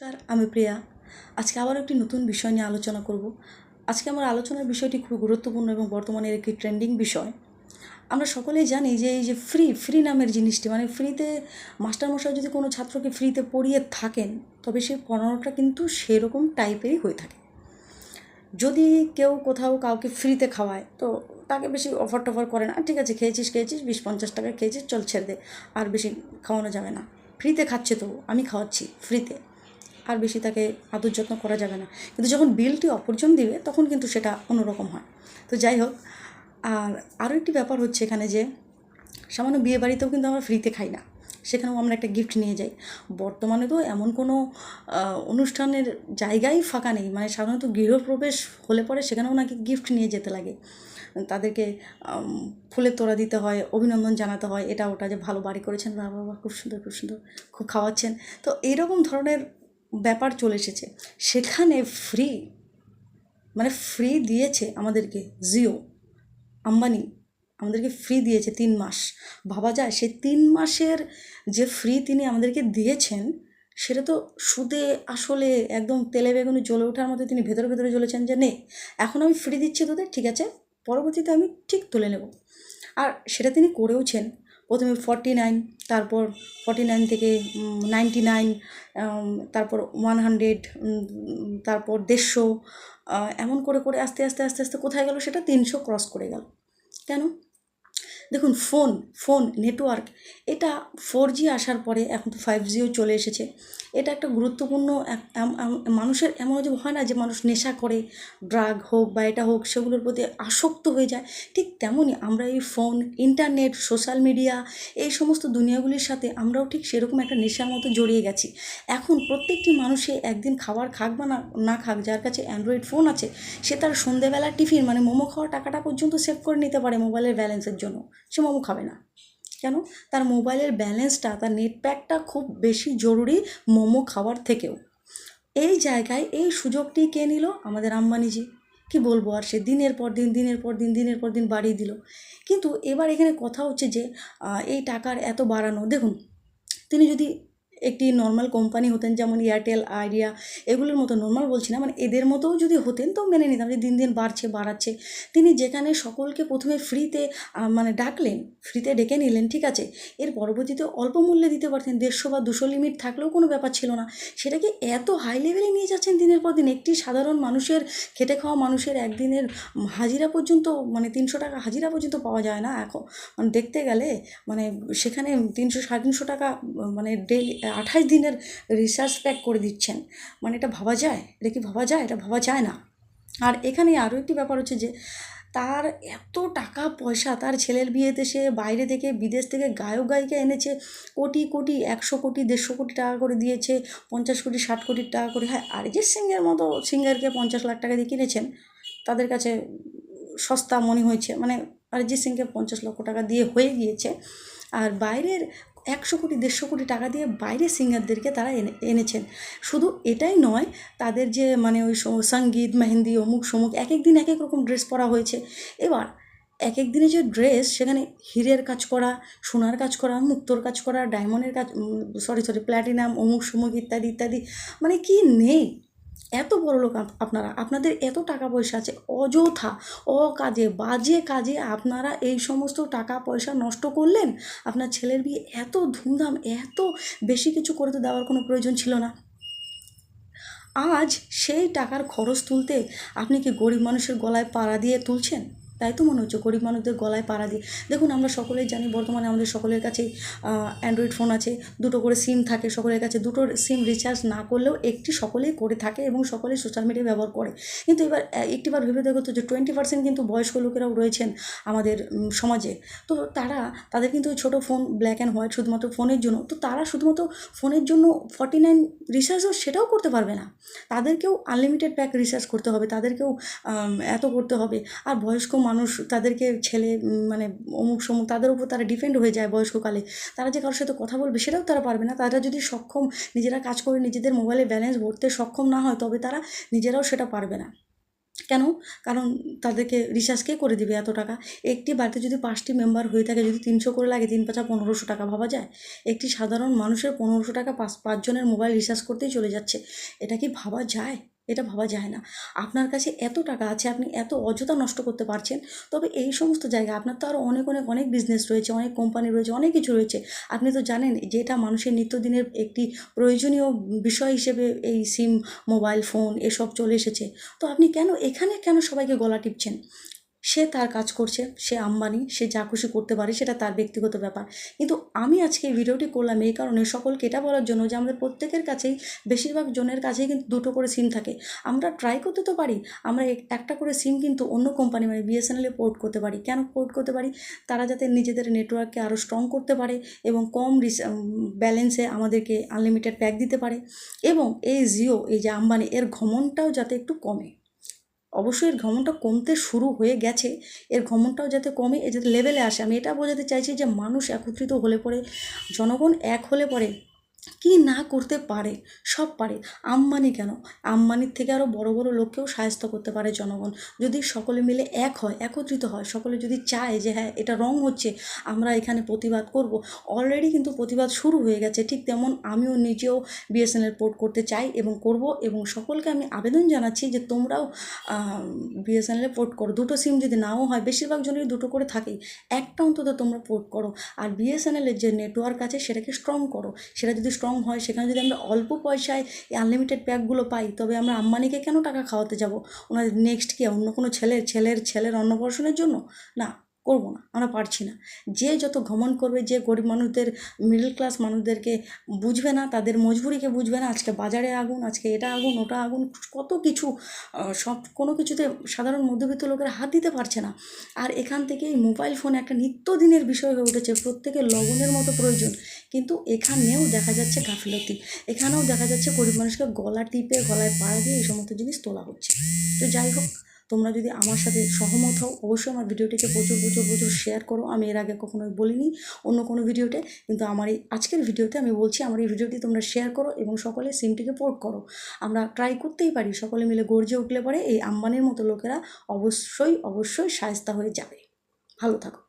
নমস্কার, আমি প্রিয়া। আজকে আবার একটি নতুন বিষয় নিয়ে আলোচনা করব। আজকে আমার আলোচনার বিষয়টি খুব গুরুত্বপূর্ণ এবং বর্তমানের একটি ট্রেন্ডিং বিষয়। আমরা সকলেই জানি যে এই যে ফ্রি ফ্রি নামের জিনিসটি মানে ফ্রিতে মাস্টারমশাই যদি কোনো ছাত্রকে ফ্রিতে পড়িয়ে থাকেন, তবে সেই পড়ানোটা কিন্তু সেরকম টাইপেরই হয়ে থাকে। যদি কেউ কোথাও কাউকে ফ্রিতে খাওয়ায়, তো তাকে বেশি অফার টফার করে না, ঠিক আছে, খেয়েছিস খেয়েছিস, বিশ পঞ্চাশ টাকা খেয়েছিস, চল ছেড়ে দে, আর বেশি খাওয়ানো যাবে না। ফ্রিতে খাচ্ছে তো আমি খাওয়াচ্ছি, ফ্রিতে। আর বেশি তাকে আদর যত্ন করা যাবে না। কিন্তু যখন বিলটি অপরজন দিবে, তখন কিন্তু সেটা অন্যরকম হয়। তো যাই হোক, আর আরও একটি ব্যাপার হচ্ছে এখানে যে, সামান্য বিয়ে বাড়িতেও কিন্তু আমরা ফ্রিতে খাই না। সেখানেও আমরা একটা গিফট নিয়ে যাই। বর্তমানে তো এমন কোনো অনুষ্ঠানের জায়গাই ফাঁকা নেই। মানে সাধারণত গৃহপ্রবেশ হলে পরে সেখানেও নাকি গিফট নিয়ে যেতে লাগে। তাদেরকে ফুলের তোড়া দিতে হয়, অভিনন্দন জানাতে হয়। এটা ওটা যে ভালো বাড়ি করেছেন বাবা বাবা খুব সুন্দর খুব সুন্দর, খুব খাওয়াচ্ছেন। তো এইরকম ধরনের ব্যাপার চলে এসেছে। সেখানে ফ্রি মানে ফ্রি দিয়েছে আমাদেরকে জিও আম্বানি আমাদেরকে ফ্রি দিয়েছে তিন মাস। ভাবা যায় সে তিন মাসের যে ফ্রি তিনি আমাদেরকে দিয়েছেন, সেটা তো সুদে আসলে একদম তেলে বেগুনে জ্বলে ওঠার মতো তিনি ভেতরে ভেতরে জ্বলেছেন যে, নে, এখন আমি ফ্রি দিচ্ছি তোদের, ঠিক আছে? পরবর্তীতে আমি ঠিক তুলে নেব। আর সেটা তিনি করেওছেন। প্রথমে ফর্টি নাইন তারপর ফর্টি নাইন থেকে নাইনটি নাইন তারপর ওয়ান হান্ড্রেড তারপর দেড়শো এমন করে করে আস্তে আস্তে আস্তে আস্তে কোথায় গেল সেটা তিনশো ক্রস করে গেল। কেন? দেখুন ফোন ফোন নেটওয়ার্ক এটা ফোর জি আসার পরে এখন তো ফাইভ জিও চলে এসেছে। এটা একটা গুরুত্বপূর্ণ মানুষের এমন যে হয় না যে মানুষ নেশা করে ড্রাগ হোক বা এটা হোক, সেগুলোর প্রতি আসক্ত হয়ে যায়। ঠিক তেমনই আমরা এই ফোন ইন্টারনেট সোশ্যাল মিডিয়া এই সমস্ত দুনিয়াগুলির সাথে আমরাও ঠিক সেরকম একটা নেশার মতো জড়িয়ে গেছি। এখন প্রত্যেকটি মানুষে একদিন খাবার খাক বা না না খাক, যার কাছে অ্যান্ড্রয়েড ফোন আছে, সে তার সন্ধেবেলা টিফিন মানে মোমো খাওয়া টাকাটা পর্যন্ত সেভ করে নিতে পারে মোবাইলের ব্যালেন্সের জন্য। সে মোমো খাবে না। কেন? তার মোবাইলের ব্যালেন্সটা, তার নেট প্যাকটা খুব বেশি জরুরি মোমো খাওয়ার থেকেও। এই জায়গায় এই সুযোগটি কে নিল? আমাদের আম্বানিজি। কি বলব আর সে দিনের পর দিন, দিনের পর দিন, দিনের পর দিন বাড়িয়ে দিল। কিন্তু এবার এখানে কথা হচ্ছে যে এই টাকার এত বাড়ানো। দেখুন, তিনি যদি একটি নর্মাল কোম্পানি হতেন যেমন এয়ারটেল আইডিয়া এগুলোর মতো নর্মাল বলছি না মানে এদের মতোও যদি হতেন তো মেনে নিতাম যে দিন দিন বাড়ছে, বাড়াচ্ছে। তিনি যেখানে সকলকে প্রথমে ফ্রিতে মানে ডাকলেন ফ্রিতে ডেকে নিলেন, ঠিক আছে? এর পরবর্তীতে অল্প মূল্যে দিতে পারতেন, দেড়শো বা দুশো লিমিট থাকলেও কোনো ব্যাপার ছিল না। সেটাকে এত হাই লেভেলে নিয়ে যাচ্ছেন দিনের পর দিন, একটি সাধারণ মানুষের, খেটে খাওয়া মানুষের একদিনের হাজিরা পর্যন্ত মানে তিনশো টাকা হাজিরা পর্যন্ত পাওয়া যায় না এখন। মানে দেখতে গেলে মানে সেখানে তিনশো, সাড়ে তিনশো টাকা মানে ডেলি আঠাশ দিনের রিসার্চ প্যাক করে দিচ্ছেন। মানে এটা ভাবা যায়? এটা কি ভাবা যায়? এটা ভাবা যায় না। আর এখানে আরও একটি ব্যাপার হচ্ছে যে, তার এত টাকা পয়সা, তার ছেলের বিয়েতে সে বাইরে থেকে বিদেশ থেকে গায়ক গায়িকা এনেছে, কোটি কোটি, একশো কোটি, দেড়শো কোটি টাকা করে দিয়েছে, পঞ্চাশ কোটি, ষাট কোটি টাকা করে। হ্যাঁ অরিজিৎ সিংয়ের মতো সিঙ্গারকে পঞ্চাশ লাখ টাকা দিয়ে কিনেছেন, তাদের কাছে সস্তা মনে হয়েছে। মানে অরিজিৎ সিংকে পঞ্চাশ লক্ষ টাকা দিয়ে হয়ে গিয়েছে। আর বাইরের একশো কোটি, দেড়শো কোটি টাকা দিয়ে বাইরের সিঙ্গারদেরকে তারা এনে, এনেছেন। শুধু এটাই নয়, তাদের যে মানে ওই সংগীত, মেহেন্দি, অমুক সমুক এক এক দিন এক এক রকম ড্রেস পরা হয়েছে। এবার এক এক দিনে যে ড্রেস, সেখানে হীরের কাজ করা, সোনার কাজ করা, মুক্তোর কাজ করা, ডায়মন্ডের কাজ সরি সরি প্ল্যাটিনাম অমুক সমুক ইত্যাদি ইত্যাদি মানে কি নেই? এত বড় লোক আপ- আপনারা, আপনাদের এত টাকা পয়সা আছে, অযথা, অকাজে, বাজে কাজে আপনারা এই সমস্ত টাকা পয়সা নষ্ট করলেন? আপনার ছেলের বিয়ে এত ধুমধাম, এত বেশি কিছু করে তো দেওয়ার কোনো প্রয়োজন ছিল না। আজ সেই টাকার খরচ তুলতে আপনি কি গরিব মানুষের গলায় পাড়া দিয়ে তুলছেন? তাই তো মনে হচ্ছে গরিব মানুষদের গলায় পাড়া দিয়ে। দেখুন, আমরা সকলেই জানি, বর্তমানে আমাদের সকলের কাছেই অ্যান্ড্রয়েড ফোন আছে, দুটো করে সিম থাকে সকলের কাছে, দুটো সিম রিচার্জ না করলেও একটি সকলেই করে থাকে এবং সকলেই সোশ্যাল মিডিয়া ব্যবহার করে। কিন্তু এবার একটিবার ভেবে দেখো যে টোয়েন্টি পার্সেন্ট কিন্তু বয়স্ক লোকেরাও রয়েছেন আমাদের সমাজে। তো তারা, তাদের কিন্তু ওই ছোটো ফোন ব্ল্যাক অ্যান্ড হোয়াইট শুধুমাত্র ফোনের জন্য, তো তারা শুধুমাত্র ফোনের জন্য ফর্টি নাইন রিচার্জও সেটাও করতে পারবে না। তাদেরকেও আনলিমিটেড প্যাক রিচার্জ করতে হবে, তাদেরকেও এত করতে হবে। আর বয়স্ক মানুষ তাদেরকে ছেলে মানে অমুক সমুক তাদের উপর তারা ডিপেন্ড হয়ে যায় বয়স্ককালে। তারা যে কারোর সাথে কথা বলবে সেটাও তারা পারবে না। তারা যদি সক্ষম, নিজেরা কাজ করে নিজেদের মোবাইলে ব্যালেন্স ভরতে সক্ষম না হয়, তবে তারা নিজেরাও সেটা পারবে না। কেন? কারণ তাদেরকে রিচার্জ কে করে দিবে এত টাকা? একটি বাড়িতে যদি পাঁচটি মেম্বার হয়ে থাকে, যদি তিনশো করে লাগে, তিন পাঁচা পনেরোশো টাকা ভাবা যায়? একটি সাধারণ মানুষের পনেরোশো টাকা পাঁচ, পাঁচজনের মোবাইল রিচার্জ করতেই চলে যাচ্ছে। এটা কি ভাবা যায়? এটা ভাবা যায় না। আপনার কাছে এত টাকা আছে, আপনি এত অযথা নষ্ট করতে পারছেন, তবে এই সমস্ত জায়গায় আপনার তো আরও অনেক অনেক অনেক বিজনেস রয়েছে, অনেক কোম্পানি রয়েছে, অনেক কিছু রয়েছে। আপনি তো জানেন যেটা মানুষের নিত্যদিনের একটি প্রয়োজনীয় বিষয় হিসেবে এই সিম মোবাইল ফোন এসব চলে এসেছে। তো আপনি কেন, এখানে কেন সবাইকে গলা টিপছেন? সে তার কাজ করছে, সে আম্বানি, সে যা খুশি করতে পারে সেটা তার ব্যক্তিগত ব্যাপার। কিন্তু আমি আজকে এই ভিডিওটি করলাম এই কারণে সকলকে এটা বলার জন্য যে আমাদের প্রত্যেকের কাছেই, বেশিরভাগ জনের কাছেই কিন্তু দুটো করে সিম থাকে। আমরা ট্রাই করতে তো পারি, আমরা এক- একটা করে সিম কিন্তু অন্য কোম্পানি মানে বিএসএনএলে পোর্ট করতে পারি। কেন পোর্ট করতে পারি? তারা যাতে নিজেদের নেটওয়ার্ককে আরও স্ট্রং করতে পারে এবং কম ব্যালেন্সে আমাদেরকে আনলিমিটেড প্যাক দিতে পারে। এবং এই জিও এই যে আম্বানি, এর ঘমনটাও যাতে একটু কমে। অবশ্যই এর ঘমনটা কমতে শুরু হয়ে গেছে। এর ঘমনটাও যাতে কমে যাতে লেভেলে আসে, আমি এটা বোঝাতে চাইছি যে মানুষ একত্রিত হলে পরে, জনগণ এক হলে পরে কি না করতে পারে? সব পারে। আম্বানি কেন? আম্বানির থেকে আরও বড় বড় লোককেও সাহায্য করতে পারে জনগণ। যদি সকলে মিলে এক হয়, একত্রিত হয়, সকলে যদি চায় যে হ্যাঁ এটা রং হচ্ছে, আমরা এখানে প্রতিবাদ করব। অলরেডি কিন্তু প্রতিবাদ শুরু হয়ে গেছে। ঠিক তেমন আমিও নিজেও বিএসএনএল পোর্ট করতে চাই এবং করব এবং সকলকে আমি আবেদন জানাচ্ছি যে তোমরাও বিএসএনএলে পোর্ট করো। দুটো সিম যদি নাও হয়, বেশিরভাগ জনেরই দুটো করে থাকেই। একটা অন্তত তোমরা পোর্ট করো। আর বিএসএনএলের যে নেটওয়ার্ক আছে, সেটাকে স্ট্রং করো। সেটা যদি স্ট্রং হয়, সেখানে যদি আমরা অল্প পয়সায় এই আনলিমিটেড প্যাকগুলো পাই, তবে আমরা আম্বানিকে কেন টাকা খাওয়াতে যাব? ওনার নেক্সট কি, অন্য কোনো ছেলের ছেলের ছেলের অন্নপ্রাশনের জন্য? না, করব না, আমরা পারছি না। যে যত ঘমন করবে, যে গরিব মানুষদের মিডল ক্লাস মানুষদেরকে বুঝবে না, তাদের মজবুরিকে বুঝবে না, আজকে বাজারে আগুন, আজকে এটা আগুন, ওটা আগুন, কত কিছু সব, কোনো কিছুতে সাধারণ মধ্যবিত্ত লোকের হাত দিতে পারছে না। আর এখান থেকে এই মোবাইল ফোন একটা নিত্যদিনের বিষয় হয়ে উঠেছে, প্রত্যেকের লবণের মতো প্রয়োজন। কিন্তু এখানেও দেখা যাচ্ছে গাফিলতি। এখানেও দেখা যাচ্ছে গরিব মানুষকে গলা টিপে, গলায় পাড়া দিয়ে এই সমস্ত জিনিস তোলা হচ্ছে। তো যাই হোক, তোমরা যদি আমার সাথে সহমত হও, অবশ্যই আমার ভিডিওটিকে প্রচুর প্রচুর প্রচুর শেয়ার করো। আমি এর আগে কখনোই বলিনি অন্য কোনো ভিডিওতে, কিন্তু আমার এই আজকের ভিডিওতে আমি বলছি, আমার এই ভিডিওটি তোমরা শেয়ার করো এবং সকলে সিমটিকে পোর্ট করো। আমরা ট্রাই করতেই পারি, সকলে মিলে গর্জে উঠলে পরে এই আম্বানির মতো লোকেরা অবশ্যই অবশ্যই সায়স্তা হয়ে যাবে। ভালো থাকো।